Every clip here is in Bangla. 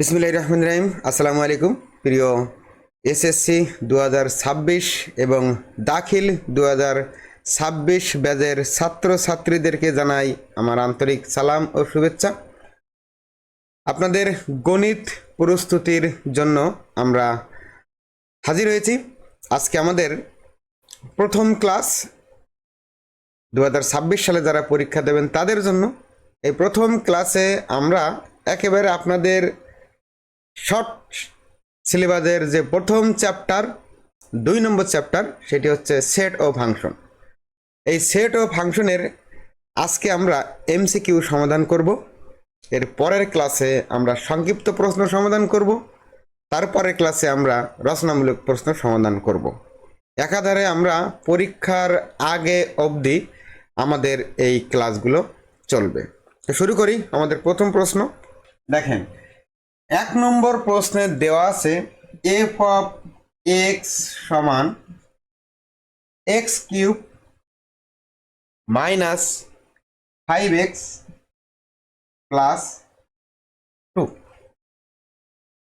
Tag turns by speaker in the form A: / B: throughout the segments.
A: বিসমিল্লাহির রহমান রহিম। আসসালামু আলাইকুম। প্রিয় এসএসসি দু হাজার ছাব্বিশ এবং দাখিল দু হাজার ছাব্বিশ ব্যাজের ছাত্রছাত্রীদেরকে জানাই আমার আন্তরিক সালাম ও শুভেচ্ছা। আপনাদের গণিত প্রস্তুতির জন্য আমরা হাজির হয়েছি। আজকে আমাদের প্রথম ক্লাস দু হাজার ছাব্বিশ সালে যারা পরীক্ষা দেবেন তাদের জন্য এই প্রথম ক্লাসে আমরা একেবারে আপনাদের শর্ট সিলেবাসের যে প্রথম চ্যাপ্টার, দুই নম্বর চ্যাপ্টার, সেটি হচ্ছে সেট ও ফাংশন। এই সেট ও ফাংশনের আজকে আমরা এমসিকিউ সমাধান করব। এর পরের ক্লাসে আমরা সংক্ষিপ্ত প্রশ্ন সমাধান করব। তারপরের ক্লাসে আমরা রচনামূলক প্রশ্ন সমাধান করব। একাধারে আমরা পরীক্ষার আগে অবধি আমাদের এই ক্লাসগুলো চলবে। শুরু করি আমাদের প্রথম প্রশ্ন। দেখেন এক নম্বর প্রশ্নে দেওয়া আছে এফ অফ এক্স সমান x cube minus five x plus two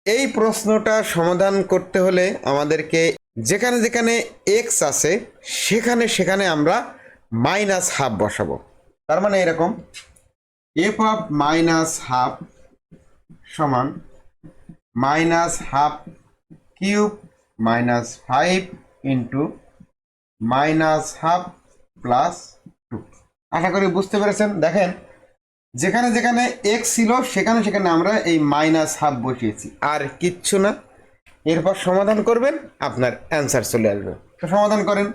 A: এই প্রশ্নটা সমাধান করতে হলে আমাদেরকে যেখানে যেখানে এক্স আছে, সেখানে সেখানে আমরা মাইনাস হাফ বসাবো। তার মানে এরকম এফ অফ মাইনাস হাফ সমান minus half cube minus five into minus half plus two. আশা করি বুঝতে পেরেছেন। দেখেন, যেখানে যেখানে এক্স ছিল, সেখানে সেখানে আমরা এই মাইনাস হাফ বসিয়েছি। আর কিচ্ছু না। এরপর সমাধান করবেন, আপনার অ্যান্সার চলে আসবে। তো সমাধান করেন।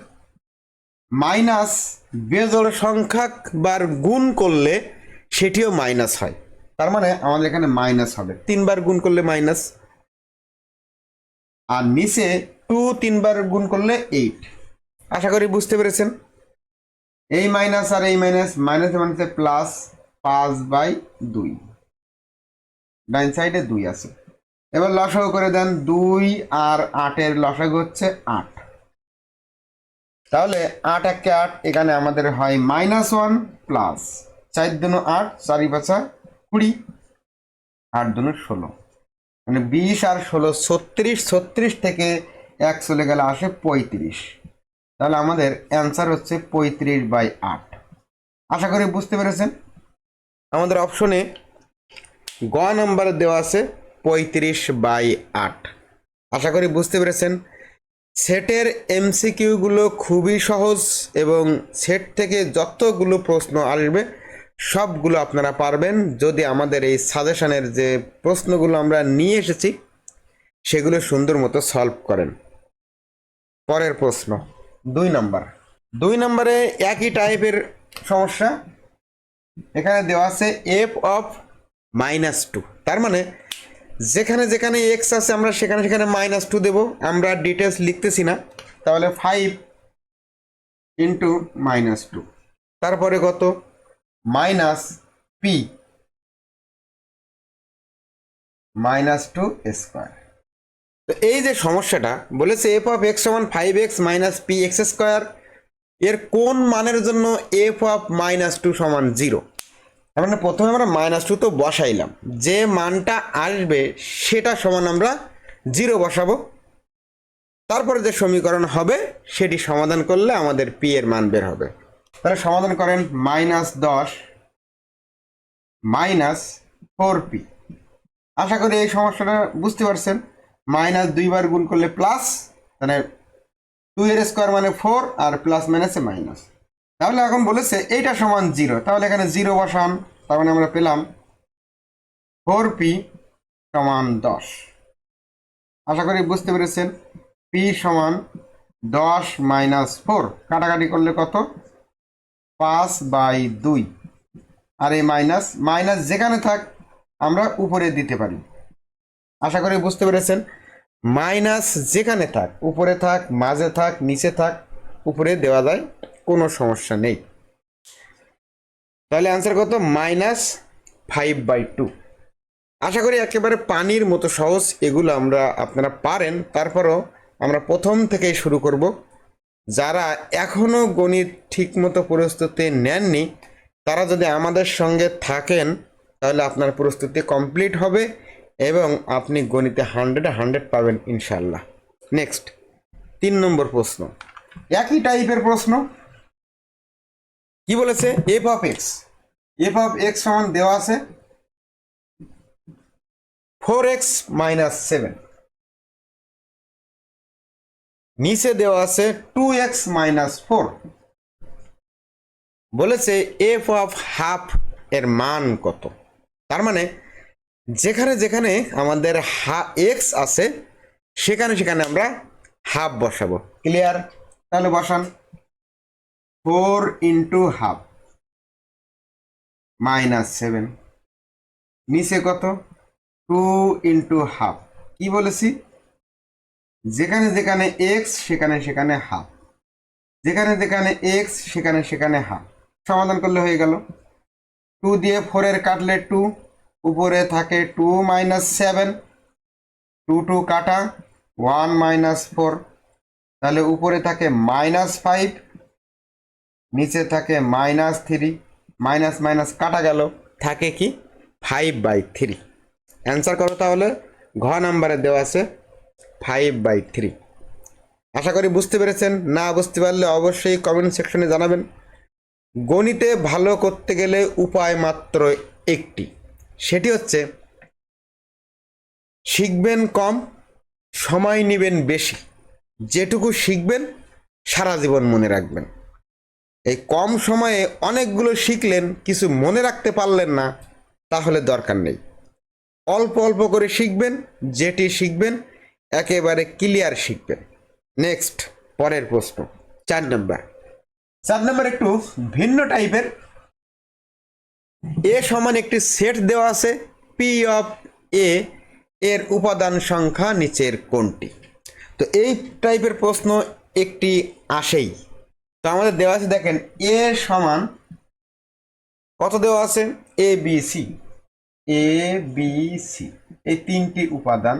A: মাইনাস বেজোড় সংখ্যক বার গুণ করলে সেটিও মাইনাস হয়। তার মানে আমাদের এখানে মাইনাস হবে। তিনবার গুণ করলে মাইনাস আর নিচে টু তিনবার গুণ করলে এইট আশা করি বুঝতে পেরেছেন। এই মাইনাস আর এই মাইনাস মাইনাস মাইনাসে প্লাস পাঁচ বাই দুই। ডাইন সাইডে দুই আছে। এবার লসাগু করে দেন দুই আর আটের লসাগু হচ্ছে আট। তাহলে আট একে আট এখানে আমাদের হয় মাইনাস ওয়ান প্লাস চার দুনো আট চারি পাঁচা কুড়ি আট দুনো ষোলো। মানে বিশ আর ষোলো ছত্রিশ ছত্রিশ থেকে এক চলে গেলে আসে পঁয়ত্রিশ। তাহলে আমাদের অ্যান্সার হচ্ছে পঁয়ত্রিশ বাই আট। আশা করি বুঝতে পেরেছেন? আমাদের অপশনে গ নাম্বার দেওয়া আছে পঁয়ত্রিশ বাই আট। আশা করি বুঝতে পেরেছেন? সেটের এমসিকিউগুলো খুবই সহজ এবং সেট থেকে যতগুলো প্রশ্ন আসবে সবগুলো আপনারা পারবেন। যদি আমাদের এই সাজেশনের যে প্রশ্নগুলো আমরা নিয়ে এসেছি, সেগুলো সুন্দর মতো সলভ করেন। পরের প্রশ্ন, দুই নাম্বার। দুই নম্বরে একই টাইপের সমস্যা। এখানে দেওয়া আছে এফ অফ মাইনাস টু তার মানে যেখানে যেখানে এক্স আছে, আমরা সেখানে সেখানে মাইনাস টু দেবো। আমরা ডিটেলস লিখতেছি না। তাহলে ফাইভ ইন্টু মাইনাস টু তারপরে কত? Minus p minus two square. তো এই যে সমস্যাটা, বলেছে এফ অফ এক্স সমান five x minus p x square এর কোন মানের জন্য এফ অফ মাইনাস টু সমান জিরো তার মানে প্রথমে আমরা মাইনাস টু তো বসাইলাম। যে মানটা আসবে, সেটা সমান আমরা জিরো বসাবো। তারপরে যে সমীকরণ হবে, সেটি সমাধান করলে আমাদের পি এর মান বের হবে। তাহলে সমাধান করেন মাইনাস দশ মাইনাস ফোর পি। আশা করি এই সমস্যাটা বুঝতে পারছেন। মাইনাস দুইবার গুণ করলে প্লাস মানে টু এর স্কোয়ার মানে ফোর আর প্লাস মাইনাসে মাইনাস। তাহলে এখন বলেছে এইটা সমান জিরো। তাহলে এখানে জিরো বসান, তার মানে আমরা পেলাম ফোর পি সমান দশ। আশা করি বুঝতে পেরেছেন। পি সমান দশ মাইনাস ফোর। কাটাকাটি করলে কত? পাঁচ বাই দুই। আর এই মাইনাস মাইনাস যেখানে থাক, আমরা উপরে দিতে পারি। আশা করি বুঝতে পেরেছেন? মাইনাস যেখানে থাক, উপরে থাক, মাঝে থাক, নিচে থাক, উপরে দেওয়া যায়, কোনো সমস্যা নেই। তাহলে অ্যান্সার কত? মাইনাস ফাইভ বাই টু আশা করি একেবারে পানির মতো সহজ এগুলো আমরা আপনারা পারেন, তারপরও আমরা প্রথম থেকেই শুরু করব। যারা এখনও গণিত ঠিকমতো প্রস্তুতি নেননি, তারা যদি আমাদের সঙ্গে থাকেন, তাহলে আপনার প্রস্তুতি কমপ্লিট হবে এবং আপনি গণিতে হান্ড্রেডে হান্ড্রেড পাবেন ইনশাল্লাহ। নেক্সট, তিন নম্বর প্রশ্ন। একই টাইপের প্রশ্ন। কি বলেছে? F of x f of x সমান দেওয়া আছে। ফোর এক্স মাইনাস সেভেন নিচে দেওয়া আছে টু এক্স মাইনাস ফোর বলেছে এফ অফ হাফ এর মান কত? তার মানে যেখানে যেখানে আমাদের হা এক্স আছে, সেখানে সেখানে আমরা হাফ বসাবো। ক্লিয়ার তাহলে বসান। Four into half minus seven নিচে কত? টু ইন্টু হাফ কি বলেছি? যেখানে যেখানে এক্স সেখানে সেখানে হাফ। যেখানে যেখানে এক্স সেখানে সেখানে হাফ। সমাধান করলে হয়ে গেল। টু দিয়ে ফোরের কাটলে টু উপরে থাকে two minus seven two two কাটা ওয়ান মাইনাস ফোর তাহলে উপরে থাকে মাইনাস ফাইভ নিচে থাকে মাইনাস থ্রি মাইনাস মাইনাস কাটা গেল। থাকে কি? ফাইভ বাই থ্রি অ্যান্সার করো তাহলে। ঘ নাম্বারে দেওয়া আছে। Five by three. আশা করি বুঝতে পেরেছেন। না বুঝতে পারলে অবশ্যই কমেন্ট সেকশনে জানাবেন। গণিতে ভালো করতে গেলে উপায় মাত্র একটি। সেটি হচ্ছে, শিখবেন কম, সময় নেবেন বেশি। যেটুকু শিখবেন, সারা জীবন মনে রাখবেন। এই কম সময়ে অনেকগুলো শিখলেন, কিছু মনে রাখতে পারলেন না, তাহলে দরকার নেই। অল্প অল্প করে শিখবেন, যেটি শিখবেন একেবারে ক্লিয়ার শিখবেন নেক্সট পরের প্রশ্ন। চার নম্বর চার নম্বর একটু ভিন্ন টাইপের এ সমান একটি সেট দেওয়া আছে পি অফ এ এর উপাদান সংখ্যা নিচের কোনটি? তো এই টাইপের প্রশ্ন একটি আসেই। তো আমাদের দেওয়া আছে, দেখেন এ সমান কত দেওয়া আছে? A b c a b c এই তিনটি উপাদান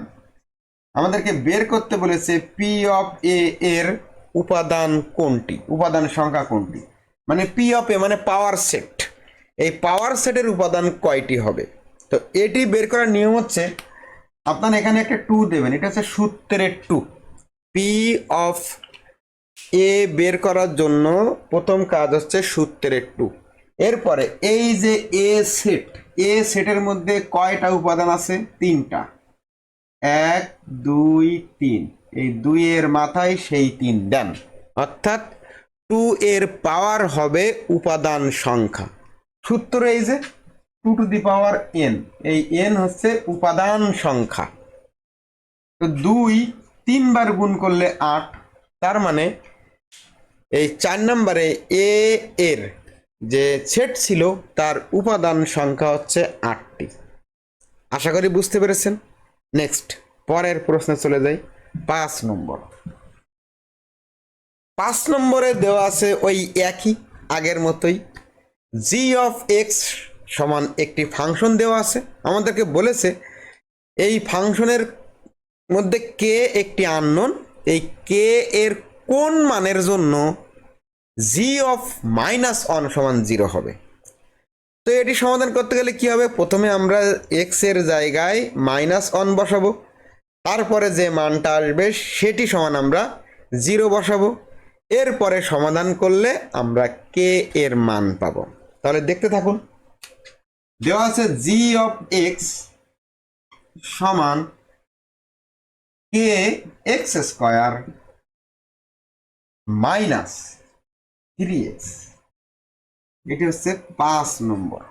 A: আমাদেরকে বের করতে বলেছে পি অফ এ এর উপাদান কোনটি? উপাদান সংখ্যা কোনটি? মানে পি অফ এ মানে পাওয়ার সেট এই পাওয়ার সেটের উপাদান কয়টি হবে? তো এটি বের করার নিয়ম হচ্ছে, আপনার এখানে একটা টু দেবেন, এটা হচ্ছে সূত্রের টু পি অফ এ বের করার জন্য প্রথম কাজ হচ্ছে সূত্রের টু এরপরে এই যে এ সেট এ সেটের মধ্যে কয়টা উপাদান আছে? তিনটা। এক, দুই, তিন। এই দুইয়ের মাথায় সেই তিন দেন। অর্থাৎ টু এর পাওয়ার হবে উপাদান সংখ্যা। সূত্র এই যে, two to the power n. এই এন হচ্ছে উপাদান সংখ্যা। তো দুই তিনবার গুণ করলে আট। তার মানে এই চার নম্বরে এ এর যে সেট ছিল, তার উপাদান সংখ্যা হচ্ছে আটটি। আশা করি বুঝতে পেরেছেন? নেক্সট পরের প্রশ্নে চলে যাই। পাঁচ নম্বর। পাঁচ নম্বরে দেওয়া আছে ওই একই, আগের মতোই। জি অফ এক্স সমান একটি ফাংশন দেওয়া আছে। আমাদেরকে বলেছে, এই ফাংশনের মধ্যে কে একটি আননোন এই কে এর কোন মানের জন্য জি অফ মাইনাস ওয়ান সমান জিরো হবে? তো এটি সমাধান করতে গেলে কি হবে? প্রথমে আমরা এক্সের জায়গায় মাইনাস ওয়ান বসাবো। তারপরে যে মানটা আসবে, সেটি সমান আমরা জিরো বসাবো। এরপরে সমাধান করলে আমরা কে এর মান পাবো। তাহলে দেখতে থাকুন। দেওয়া আছে জি অফ এক্স সমান k x square minus three x এটি হচ্ছে পাঁচ নম্বর।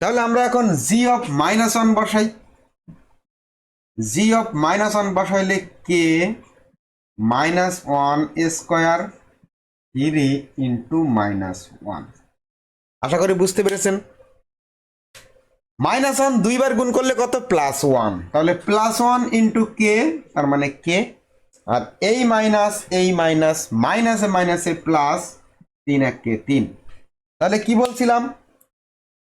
A: তাহলে আমরা এখন জি অফ মাইনাস ওয়ান বসাই। G of minus one বসাইলে k minus one square three into minus one আশা করি বুঝতে পেরেছেন? মাইনাস ওয়ান দুইবার গুণ করলে কত? প্লাস ওয়ান তাহলে প্লাস ওয়ান ইন্টু কে তার মানে কে আর এই মাইনাস এই মাইনাস মাইনাসে মাইনাসে প্লাস তিন এক কে তিন। তাহলে কি বলছিলাম?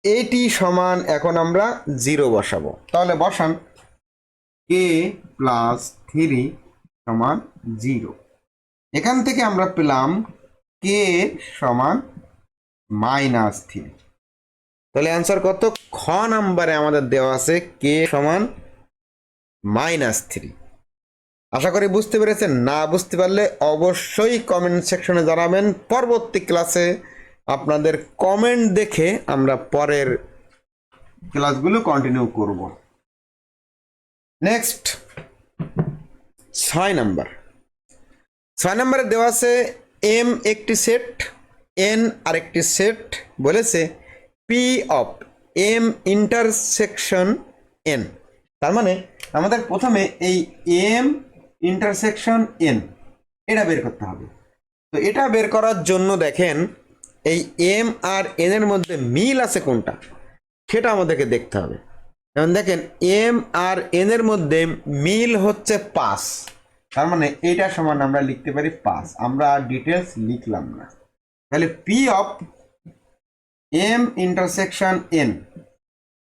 A: এটি সমান এখন আমরা জিরো বসাবো। তাহলে বসান। কে প্লাস থ্রি সমান জিরো এখান থেকে আমরা পেলাম কে সমান মাইনাস থ্রি তাহলে অ্যান্সার কত? খ নাম্বারে আমাদের দেওয়া আছে কে সমান মাইনাস থ্রি আশা করি বুঝতে পেরেছেন। না বুঝতে পারলে অবশ্যই কমেন্ট সেকশনে জানাবেন। পরবর্তী ক্লাসে আপনাদের কমেন্ট দেখে আমরা পরের ক্লাসগুলো কন্টিনিউ করব। নেক্সট ছয় নাম্বার ছয় নম্বরে দেওয়া আছে এম একটি সেট এন আরেকটি সেট বলেছে P of M intersection N তার মানে আমাদের প্রথমে এই এম ইন্টারসেকশন এন এটা বের করতে হবে। তো এটা বের করার জন্য দেখেন এই এম আর এন এর মধ্যে মিল আছে কোনটা? সেটা আমাদেরকে দেখতে হবে। যেমন দেখেন এম আর এন এর মধ্যে মিল হচ্ছে পাস তার মানে এইটা সমান আমরা লিখতে পারি পাস আমরা ডিটেলস লিখলাম না। তাহলে P of M intersection N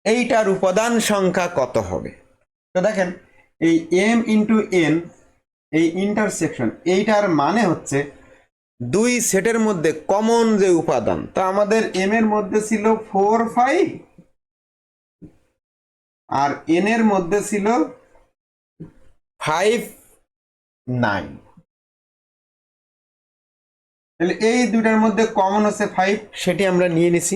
A: এইটার উপাদান সংখ্যা কত হবে? তো দেখেন, এই এম ইন্টু এন এই ইন্টারসেকশন এইটার মানে হচ্ছে দুই সেটের মধ্যে কমন যে উপাদান, তা আমাদের এম এর মধ্যে ছিল ফোর ফাইভ আর এন এর মধ্যে ছিল ফাইভ নাইন তাহলে এই দুটার মধ্যে কমন হচ্ছে ফাইভ সেটি আমরা নিয়ে নিছি।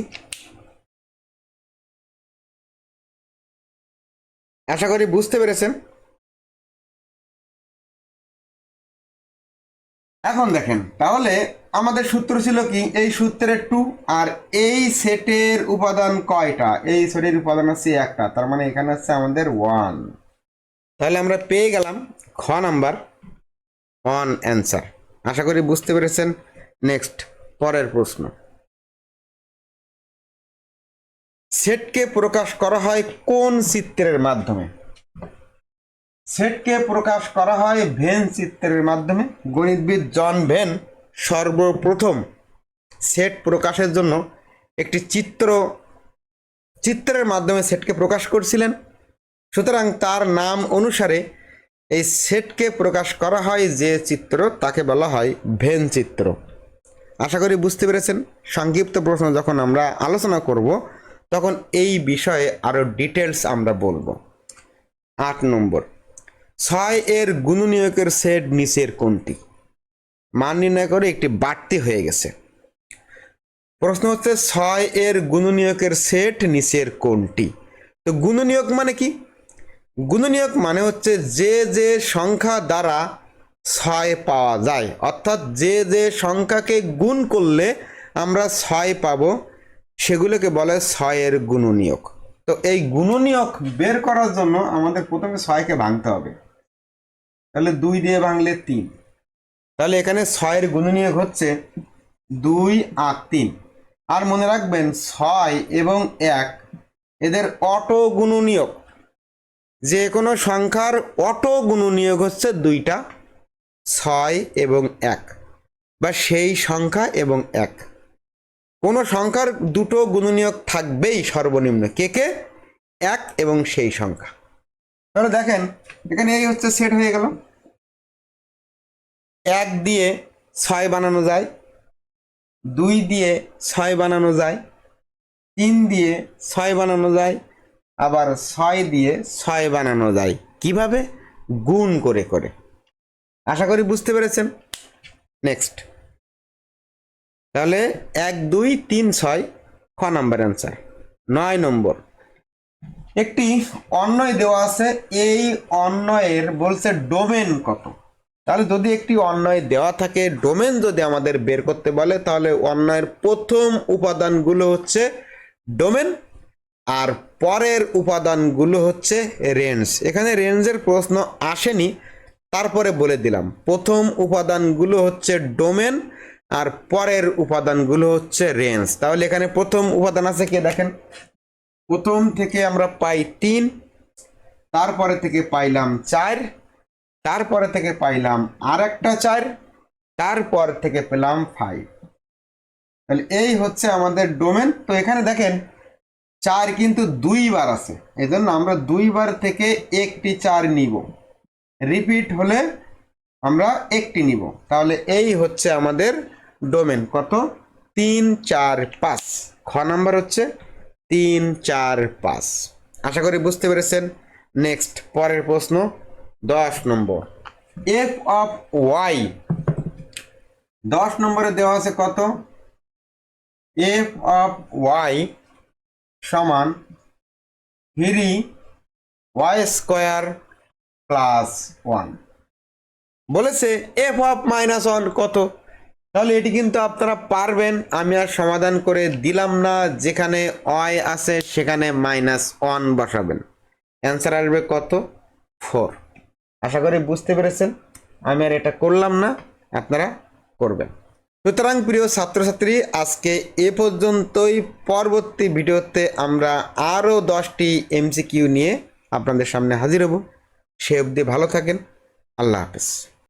A: আশা করি বুঝতে পেরেছেন। এখন দেখেন, তাহলে আমাদের সূত্র ছিল কি? এই সূত্রের টু আর এই সেটের উপাদান কয়টা? এই সেটের উপাদান আছে একটা, তার মানে এখানে আছে আমাদের ওয়ান তাহলে আমরা পেয়ে গেলাম খ নাম্বার ওয়ান অ্যান্সার আশা করি বুঝতে পেরেছেন। নেক্সট পরের প্রশ্ন। সেটকে প্রকাশ করা হয় কোন চিত্রের মাধ্যমে? সেটকে প্রকাশ করা হয় ভেন চিত্রের মাধ্যমে। গণিতবিদ জন ভেন সর্বপ্রথম সেট প্রকাশের জন্য একটি চিত্র, চিত্রের মাধ্যমে সেটকে প্রকাশ করছিলেন। সুতরাং তার নাম অনুসারে এই সেটকে প্রকাশ করা হয় যে চিত্র, তাকে বলা হয় ভেন চিত্র। আশা করি বুঝতে পেরেছেন। সংক্ষিপ্ত প্রশ্ন যখন আমরা আলোচনা করব, তখন এই বিষয়ে আরও ডিটেলস আমরা বলব। আট নম্বর। ছয় এর গুণনীয়কের সেট নিচের কোনটি? মান নির্ণয় করে একটি বাড়তি হয়ে গেছে। প্রশ্ন হচ্ছে, ছয় এর গুণনীয়কের সেট নিচের কোনটি? তো গুণনীয়ক মানে কি? গুণনীয়ক মানে হচ্ছে যে যে সংখ্যা দ্বারা ছয় পাওয়া যায়। অর্থাৎ যে যে সংখ্যাকে গুণ করলে আমরা ছয় পাব, সেগুলোকে বলে ছয়ের গুণনীয়ক। তো এই গুণনীয়ক বের করার জন্য আমাদের প্রথমে ছয়কে ভাঙতে হবে। তাহলে দুই দিয়ে ভাঙলে তিন। তাহলে এখানে ছয়ের গুণনীয়ক হচ্ছে দুই আর তিন। আর মনে রাখবেন ছয় এবং এক এদের অটো গুণনীয়ক যে কোনো সংখ্যার অটো গুণনীয়ক হচ্ছে দুইটা, ছয় এবং এক বা সেই সংখ্যা এবং এক। কোনো সংখ্যার দুটো গুণনীয়ক থাকবেই সর্বনিম্ন। কে কে? এক এবং সেই সংখ্যা। তাহলে দেখেন, এখানে এই হচ্ছে সেট হয়ে গেল। এক দিয়ে ছয় বানানো যায়, দুই দিয়ে ছয় বানানো যায়, তিন দিয়ে ছয় বানানো যায়, আবার ছয় দিয়ে ছয় বানানো যায়। কীভাবে? গুণ করে করে। আশা করি বুঝতে পেরেছেন। নেক্সট। তাহলে এক, দুই, তিন, ছয়, খ নাম্বার অ্যান্সার। নয় নম্বর। একটি অন্যয় দেওয়া আছে, এই অন্যয়ের বলছে ডোমেন কত? তাহলে যদি একটি অন্যায় দেওয়া থাকে ডোমেন যদি আমাদের বের করতে বলে, তাহলে অন্যায়ের প্রথম উপাদানগুলো হচ্ছে ডোমেন আর পরের উপাদানগুলো হচ্ছে রেঞ্জ এখানে রেঞ্জের প্রশ্ন আসেনি, তারপরে বলে দিলাম। প্রথম উপাদানগুলো হচ্ছে ডোমেন আর পরের উপাদানগুলো হচ্ছে রেঞ্জ তাহলে এখানে প্রথম উপাদান আছে কে দেখেন? প্রথম থেকে আমরা পাই তিন, তারপরে থেকে পাইলাম চার তারপরে থেকে পাইলাম আর একটা চার, তারপর থেকে পেলাম ফাইভ তাহলে এই হচ্ছে আমাদের ডোমেন তো এখানে দেখেন, চার কিন্তু দুইবার আছে। এই জন্য আমরা দুইবার থেকে একটি চার নিব। রিপিট হলে আমরা একটি নিব। তাহলে এই হচ্ছে আমাদের ডোমেন কত? তিন, চার, পাঁচ। খ নাম্বার হচ্ছে তিন, চার, পাঁচ। আশা করি বুঝতে পেরেছেন। নেক্সট পরের প্রশ্ন। দশ নম্বর। এফ অফ ওয়াই দশ নম্বরে দেওয়া আছে কত? এফ অফ ওয়াই সমান three y square plus one বলেছে এফ অফ মাইনাস ওয়ান কত? তাহলে এটি কিন্তু আপনারা পারবেন, আমি আর সমাধান করে দিলাম না, যেখানে ওয়াই আছে সেখানে মাইনাস ওয়ান বসাবেন। অ্যান্সার আসবে কত? ফোর আশা করি বুঝতে পেরেছেন। আমি আর এটা করলাম না, আপনারা করবেন। সুতরাং প্রিয় ছাত্রছাত্রী, আজকে এ পর্যন্তই। পরবর্তী ভিডিওতে আমরা আরও দশটি এমসিকিউ নিয়ে আপনাদের সামনে হাজির হব। সে অবধি ভালো থাকেন। আল্লাহ হাফেজ।